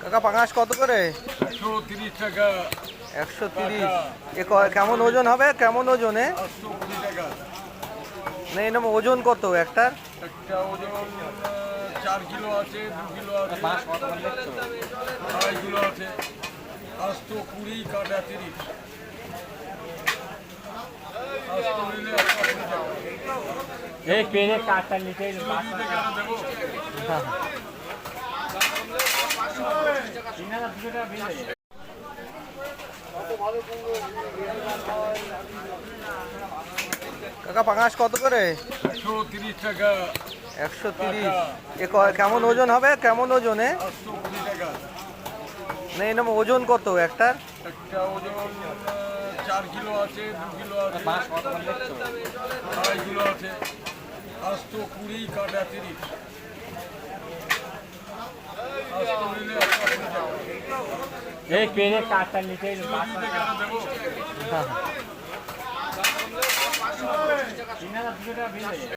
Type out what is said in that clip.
কাকা পাঙাশ কত করে? একশো তিরিশ টাকা। একশো তিরিশ। এ ক- কেমন ওজন হবে? কেমন ওজনে? না এরকম ওজন কত একটার? একটা ওজন চার কিলো আছে দু কিলো আছে আড়াই কিলো আছে। পাঁচশো কুড়ি কাটা তিরিশ পাঁচশো নিলে একশো কুড়ি টাকা এই নিতে। কাকা পাঙাশ কত করে? একশো তিরিশ। টাকা একশো তিরিশ এ ক- কেমন ওজন হবে? কেমন ওজনে? না এরকম ওজন কত একটার? একটা ওজন চার কিলো আছে দু কিলো আছে আড়াই কিলো আছে। পাঁচশো কুড়ি কাটা তিরিশ। এই পেরে নিতে তিন হাজার দুশো টাকা যাবে।